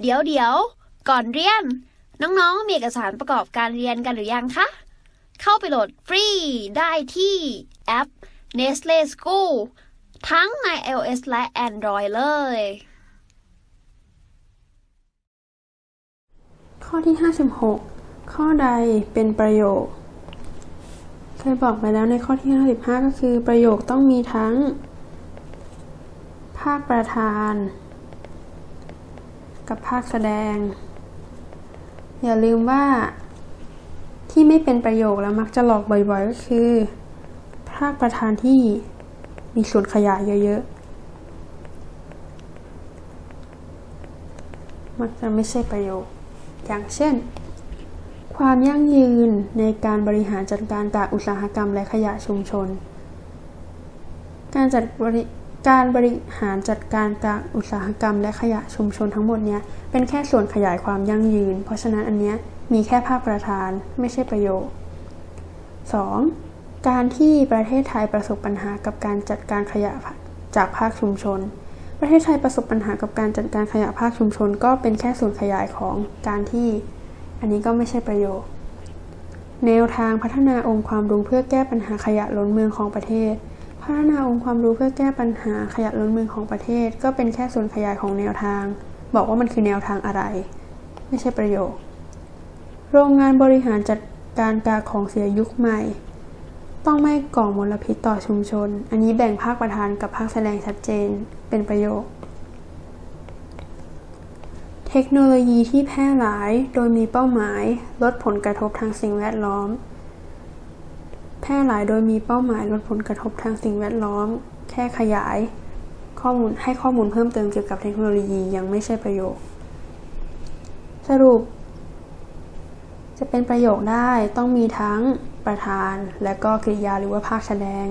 เดี๋ยวเดี๋ยวก่อนเรียน น้องๆ มีเอกสารประกอบการเรียนกันหรือยังคะ เข้าไปโหลดฟรีได้ที่แอป Nestle School ทั้งใน iOS และ Android เลย ข้อที่ 56 ข้อใดเป็นประโยค เคยบอกไปแล้วในข้อที่ 55 ก็คือประโยคต้องมีทั้ง ภาคประธาน กับภาคแสดง อย่าลืมว่า ที่ไม่เป็นประโยคแล้วมักจะหลอกบ่อยๆ ก็คือ ภาคประธานที่มีส่วนขยายเยอะๆ มักจะไม่ใช่ประโยค อย่างเช่น ความยั่งยืนในการบริหารจัดการกากอุตสาหกรรมและขยะชุมชน การจัดบริ การบริหารจัดการกากอุตสาหกรรม และขยะชุมชนทั้งหมดเนี้ยเป็นแค่ส่วนขยายความยั่งยืน เพราะฉะนั้นอันเนี้ยมีแค่ภาคประธานไม่ใช่ประโยค 2. การที่ประเทศไทยประสบปัญหากับการจัดการขยะจากภาคชุมชน ประเทศไทยประสบปัญหากับการจัดการขยะภาคชุมชน ก็เป็นแค่ส่วนขยายของการที่ อันนี้ก็ไม่ใช่ประโยค แนวทางพัฒนาองค์ความรู้เพื่อแก้ปัญหาขยะล้นเมืองของประเทศ พัฒนาองค์ความรู้เพื่อแก้ปัญหาขยะล้นเมืองของประเทศ ก็เป็นแค่ส่วนขยายของแนวทาง บอกว่ามันคือแนวทางอะไร ไม่ใช่ประโยค โรงงานบริหารจัดการกาของเสียยุคใหม่ ต้องไม่ก่อมลพิษต่อชุมชน อันนี้แบ่งภาคประธานกับภาคแสดงชัดเจน เป็นประโยค เทคโนโลยีที่แพร่หลายโดยมีเป้าหมาย ลดผลกระทบทางสิ่งแวดล้อม แพร่หลายโดยมีเป้าหมายลดผลกระทบทางสิ่งแวดล้อม แค่ขยาย ข้อมูลให้ข้อมูลเพิ่มเติมเกี่ยวกับเทคโนโลยียังไม่ใช่ประโยค สรุป จะเป็นประโยคได้ต้องมีทั้งประธาน และก็กริยาหรือว่าภาคแสดง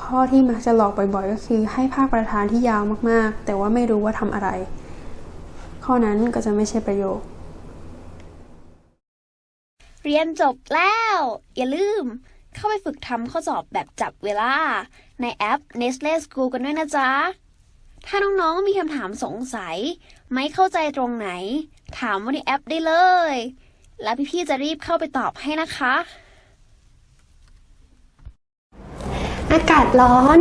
ข้อที่มักจะหลอกบ่อยๆ ก็คือให้ภาคประธานที่ยาวมากๆ แต่ว่าไม่รู้ว่าทำอะไร ข้อนั้นก็จะไม่ใช่ประโยค เรียนจบแล้ว อย่าลืม เข้าไปฝึกทำข้อสอบแบบจับเวลา ในแอป Nestle School กันด้วยนะจ๊ะ ถ้าน้องๆมีคำถามสงสัย ไม่เข้าใจตรงไหน ถามว่าในแอปได้เลย แล้วพี่ๆจะรีบเข้าไปตอบให้นะคะ อากาศร้อน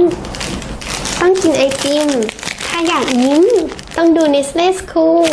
ต้องกินไอติม ถ้าอยากยิ้ม ต้องดู Nestle School